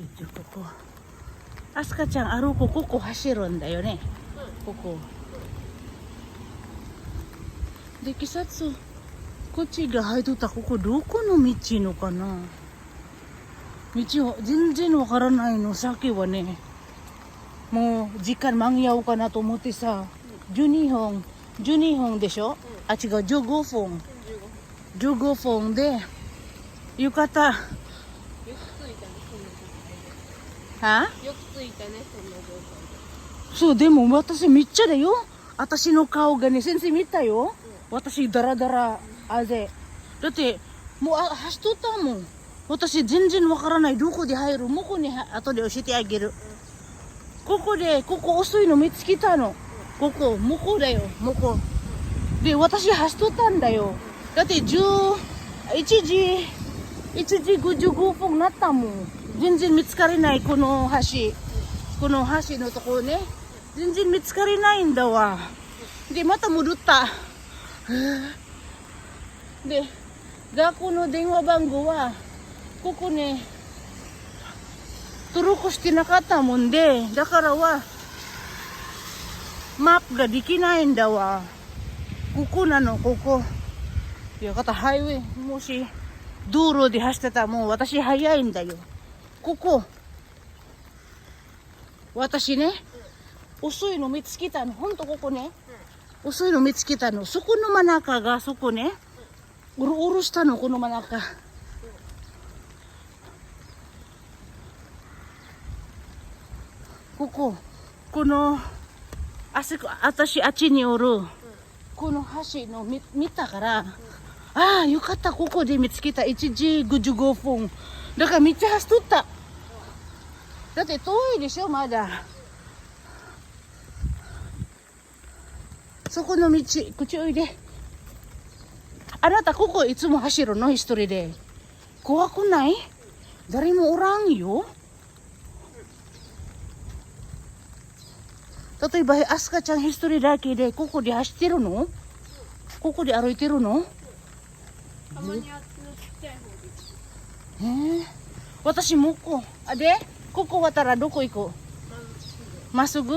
一応ここ。アスカちゃん歩くここ走るんだよね。ここ。で季節こっちが入っとったここどこの道のかな。道を全然わからないの。さっきはねもう時間間に合うかなと思ってさ12分12分でしょ？あ違う15分15分で浴衣はよくついたねそんなよくついたねそんな状態そうでも私めっちゃだよ。私の顔がね先生見たよ。私ダラダラあれだってもうあ走っとったもん。私全然わからない。どこで入る？向こうには後で教えてあげる。ここでここ遅いの見つけたの。ここ向こうだよ。向こう。で私走っとったんだよ。だって10 1時1時55分なったもん全然見つかれないこの橋。この橋のところね。全然見つかれないんだわ。でまた戻った。で学校の電話番号はここね登録してなかったもんでだからはマップができないんだわ。ここなのここ。いや方ハイウェイもし道路で走ってたらもう私早いんだよ。ここ。私ね遅いの見つけたのほんとここね。遅いの見つけたの。そこの真ん中がそこね。おろおろしたのこの真ん。中ここ。このあそこ私あっちにおる。この橋の見見たから、ああよかったここで見つけた。1時55分だからめっちゃ走っとった。だって遠いでしょまだ。そこの道こっちおいであなたここいつも走るの？一人で。怖くない？誰もおらんよ。例えばアスカちゃん一人だけでここで走ってるの？ここで歩いてるの？たまにあっちのちっちゃい方でえー、私もこあでここ渡らどこ行こうまっすぐ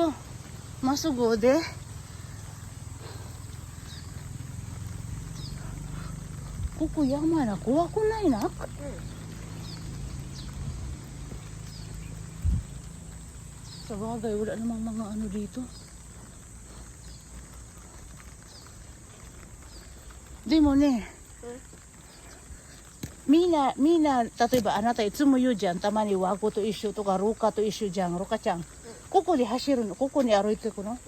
まっすぐでここ山やな怖くないなsa bagay wala namang mga ano dito de mo ne みんな、みんな、例えばあなたいつも言うじゃん。たまにワゴと一緒とか、ローカと一緒じゃん。ロカちゃん。ここで走るのここに歩いていくの、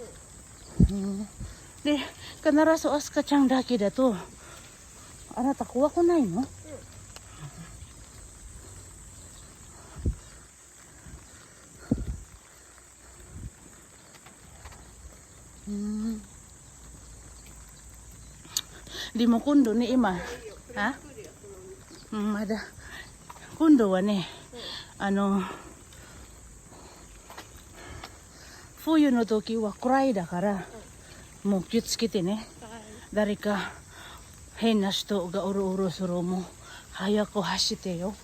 うん、で、必ずアスカちゃんだけだと、あなた怖くないのうん。でも今度ね、今、あうん、 まだ。今度はね、あの、冬の時は暗いだから、もう気をつけてね。誰か変な人がうろうろするもう早く走ってよ。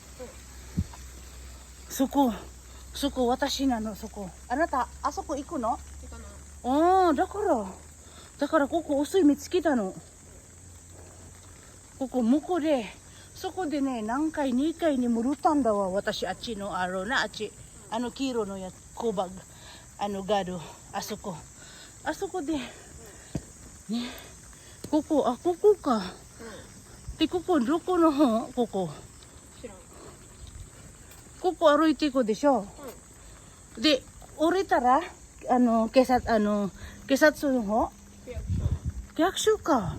そこ、そこ私なの、そこ。あなた、あそこ行くの？ああ、だから、だからここ遅い見つけたの。ここ向こうで、そこでね、何回、2回に戻ったんだわ。私、あっちの、あのな、あっち、あの黄色のやつ、コバあのガード、あそこ。あそこで、ね、ここ、あ、ここか。で、ここ、どこの方ここ。ここ歩いていくでしょ。で、降りたら、あの、警察、あの、警察の方区役所か。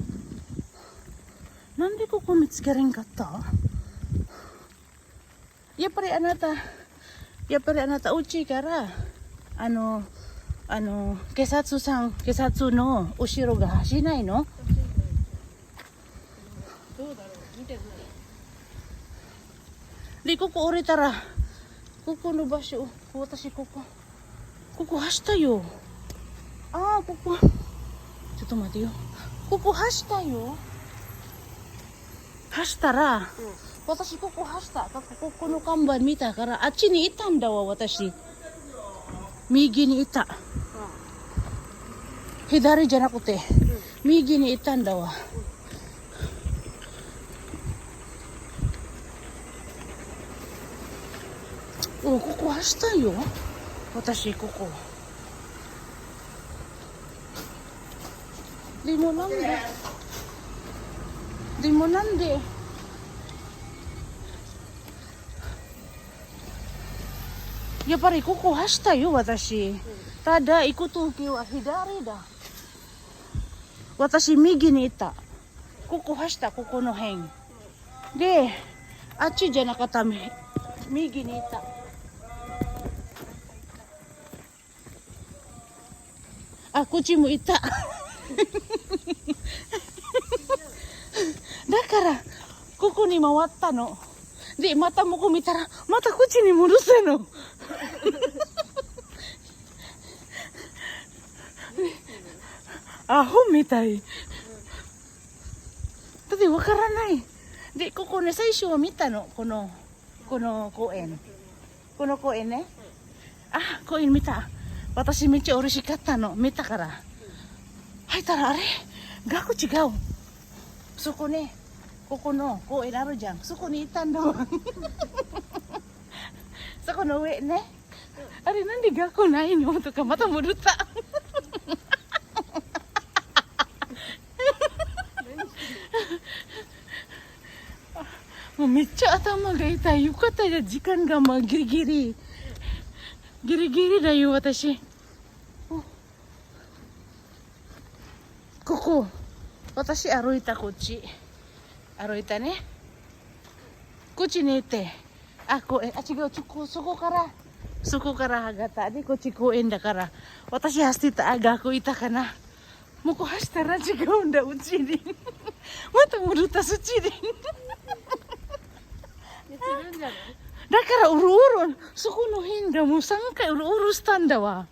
なんでここ見つけれんかったやっぱりあなた、やっぱりあなた、うちから、あの、あの、警察さん、警察の後ろが走らないのどうだろう見てないで、ここ降りたら、ここの場所、私ここ、ここ走ったよ。ああ、ここ、ちょっと待ってよ。ここ走ったよ。 走ったら、私ここ走った。こここの看板見たから、あっちにいたんだわ、私。右にいた。左じゃなくて、右にいたんだわ。おここ走ったんよ。私、ここ。でもなんで Di mo nandi. Ya pari kuku hasta yo watashi. Tada ikutu kiwa hidari da. Watashi migi ni ita. Kuku hasta kuku no hen. De, achi janakata migi ni ita. Aku cimu ita. だから、ここに回ったの。で、また向こう見たら、またこっちに戻すの。アホみたい。だってわからない。で、ここね、最初は見たの。この、この公園。この公園ね。あ、公園見た。私めっちゃ嬉しかったの。見たから。入ったら、あれ？額違う。そこね、ここの公園あるじゃん。そこにいたんだわ。そこの上ね。あれなんで学校ないの？とかまた戻った。もうめっちゃ頭が痛い。よかったよ。時間がまあギリギリ。ギリギリだよ、私。ここ。私歩いたこっち。歩いたね。こっちにいて。あ、こえ、あ、違う、ちょこ、そこから。そこから上がった。で、こっち公園だから。私走ってた。あ、学校いたかな。もうこう走ったら違うんだ、うちに。また戻った、そっちに。で釣るんじゃないだからうろうろ、そこの辺だ。もう3回うろうろしたんだわ。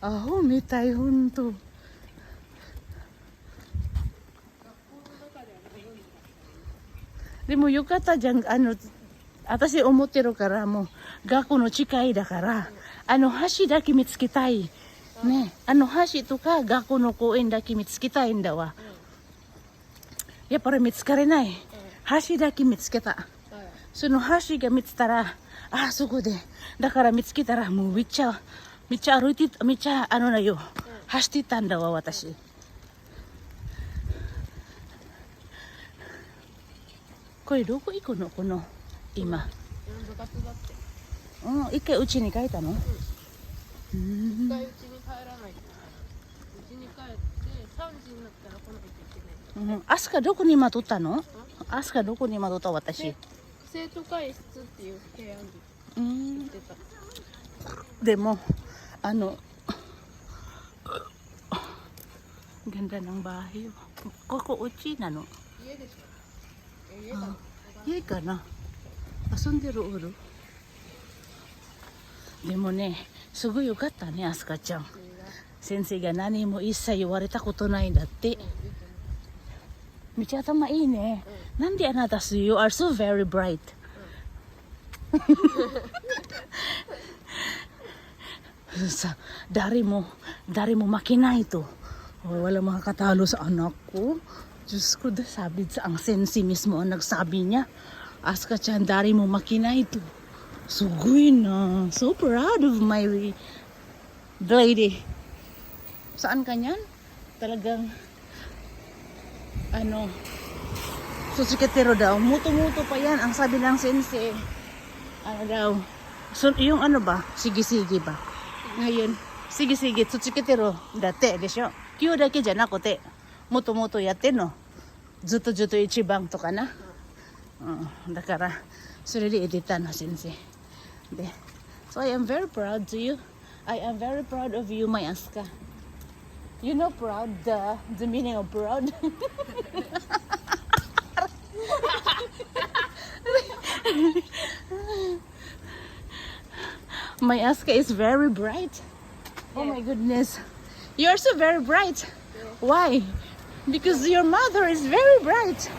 アホみたい、ほんと。 でもよかったじゃん。あの、私思ってるから、もう学校の近いだから、あの橋だけ見つけたい。ね。あの橋とか学校の公園だけ見つけたいんだわ。やっぱり見つかれない。橋だけ見つけた。その橋が見つたら、あ、そこで。だから見つけたら、もうめっちゃ、めっちゃ歩いて、めっちゃ、あのなよ、走ってたんだわ、私。これどこ行くのこの、今。うん、一回うちに帰ったの？うん。一回うちに帰らないとうちに帰って3時になったら来ないといけないうん、アスカどこにったの？アスカどこにった私で。生徒会室っていう部屋にうんでもあの ganda ng bahay. Koko uchi na no. 家でしょえ家かな Yay ka na. Asan de uro? でもね、すごいよかったね、アスカちゃん。先生が何も一切言われたことないんだって。めっちゃ頭いいね。なんであなたす You are so very bright. sa dari mo, dari mo makinay to. O, wala makakatalo sa anak ko. Diyos ko, sabi sa ang sensi mismo ang nagsabi niya. Aska chan, dari mo makinay to. Sugoy na. So proud of my lady. Saan ka niyan? Talagang, ano, susiketero daw. Muto-muto pa yan. Ang sabi ng sensei, ano daw, so, yung ano ba, sige-sige ba? Ngayon, sige-sige, tsutsuketero date, desho. Kyo dake ja na kote, moto-moto yatte no. Zuto zuto ichiban to ka na. Mm, da kara, それで入れたの先生。で、so I am very proud to you. I am very proud of you, my Asuka. You know proud, the, the meaning of proud? My Aska is very bright. Oh my goodness. You are so very bright. Why? Because your mother is very bright.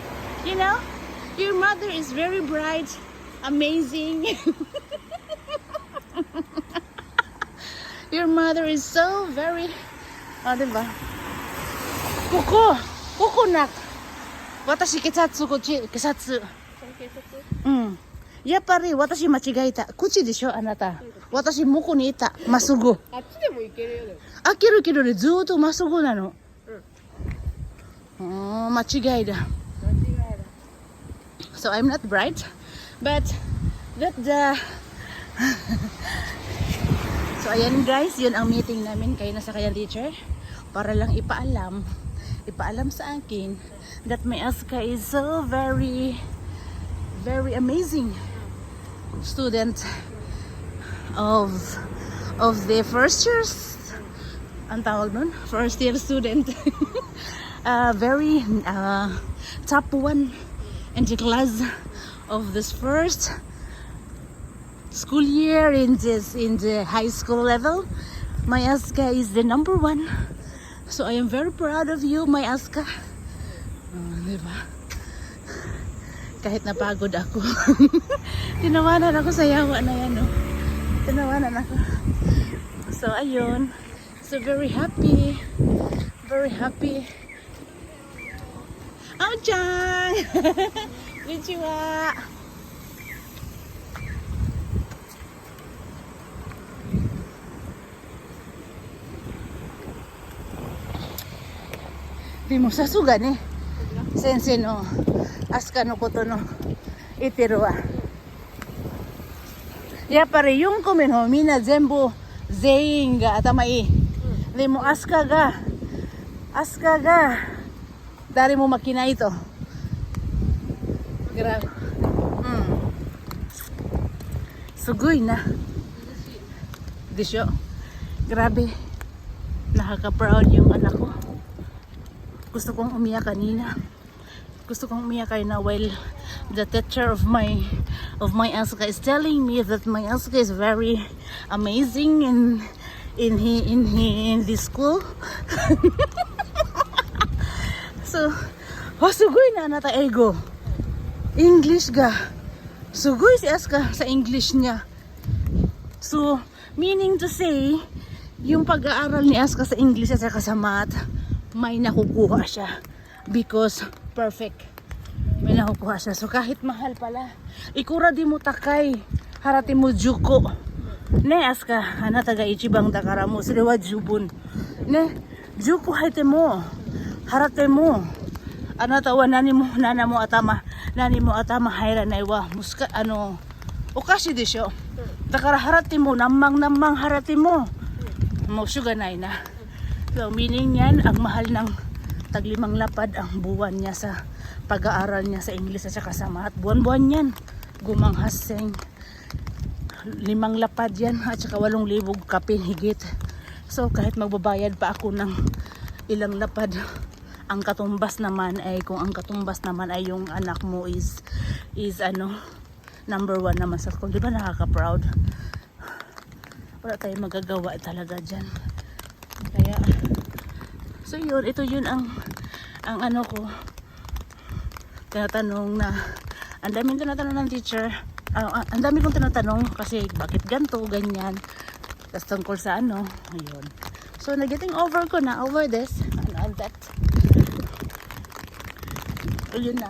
You know? Your mother is very bright, amazing. your mother is so very... Ah, diba? Kuko! Kuko nak! Watashi kisatsu kochi, kisatsu. その警察うん。やっぱり私間違えた。口でしょあなた。私向こうにいた。まっすぐ。あっちでも行けるよ開けるけどね、ずーっとまっすぐなの。Oh, Machigaida. So I'm not bright, but that the So ayan guys, yun ang meeting namin kayo na sa kayang teacher para lang ipaalam, ipaalam sa akin that my Aska is so very very amazing student of of the first years ang tawag nun? First year student. uh, very uh, top one in the class of this first school year in this in the high school level. My Aska is the number one. So I am very proud of you, my Aska. Oh, di ba? Kahit napagod ako. Tinawanan ako sa yawa na yan, no? Tinawanan ako. So, ayun. So, very happy. Very happy. Ao-chan! Konnichiwa! Di mo sasuga ni. Sensei no. Asuka no koto no. Iteru wa. やっぱり4個目のみんな全部全員が頭いい。でもアスカが、アスカが dari mo makina ito. Grabe. Mm. Sugoy na. Disyo. Grabe. Nakaka-proud yung anak ko. Gusto kong umiyak kanina. Gusto kong umiyak kayo na while the teacher of my of my Asuka is telling me that my Asuka is very amazing in in he in he in this school. so, oh, sugoy na nata ego. English ga. Sugoy si Asuka sa English niya. So, meaning to say, yung pag-aaral ni Asuka sa English at saka sa math, may nakukuha siya. Because perfect. May nakukuha siya. So, kahit mahal pala, ikura di mo takay. Harati mo juko. Ne, Asuka, anata ga ichibang dakara mo. Sire wa jubun. Ne, juko haite mo. Harate mo. Anata wa nani mo, nana mo atama. Nani mo atama haira na iwa. Muska, ano, okashi desho. Dakara harati mo, namang namang harati mo. Mo suganay na. So, meaning yan, ang mahal ng taglimang lapad ang buwan niya sa pag-aaral niya sa English at saka sa math. Buwan-buwan yan. Gumanghaseng limang lapad yan at saka walong libog kapin higit. So, kahit magbabayad pa ako ng ilang lapad, ang katumbas naman ay kung ang katumbas naman ay yung anak mo is is ano number one naman sa school. Di ba nakaka-proud? Wala tayong magagawa talaga dyan. Kaya, so yun, ito yun ang, ang ano ko, tinatanong na, ang daming tinatanong ng teacher, ano, ah, ang dami kong tinatanong kasi bakit ganto, ganyan, tapos tungkol sa ano, ayun. So, na-getting over ko na, over this, and all that. So, yun na.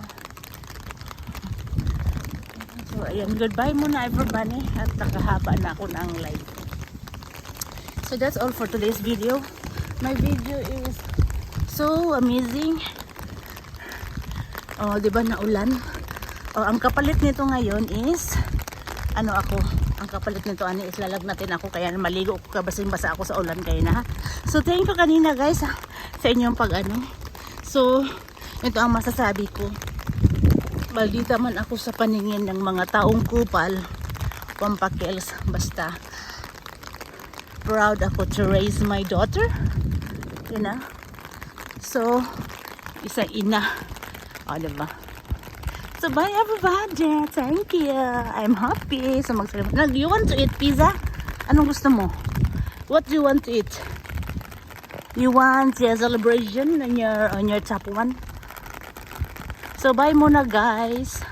So, ayan, goodbye muna everybody at nakahaba na ako ng live. So that's all for today's video. My video is so amazing. Oh, 'di ba naulan? Oh, ang kapalit nito ngayon is ano ako, ang kapalit nito ani is lalagnatin ako kaya maligo ko kabasing basa ako sa ulan kaya na. So thank you kanina guys sa inyong pag ano. So ito ang masasabi ko. Maldita man ako sa paningin ng mga taong kupal, pampakils, basta proud ako to raise my daughter. You know? So, isa ina. O, diba? So, bye everybody. Thank you. I'm happy. So, magsalim. Now, do you want to eat pizza? Anong gusto mo? What do you want to eat? You want a celebration on your on your top one? So bye muna guys.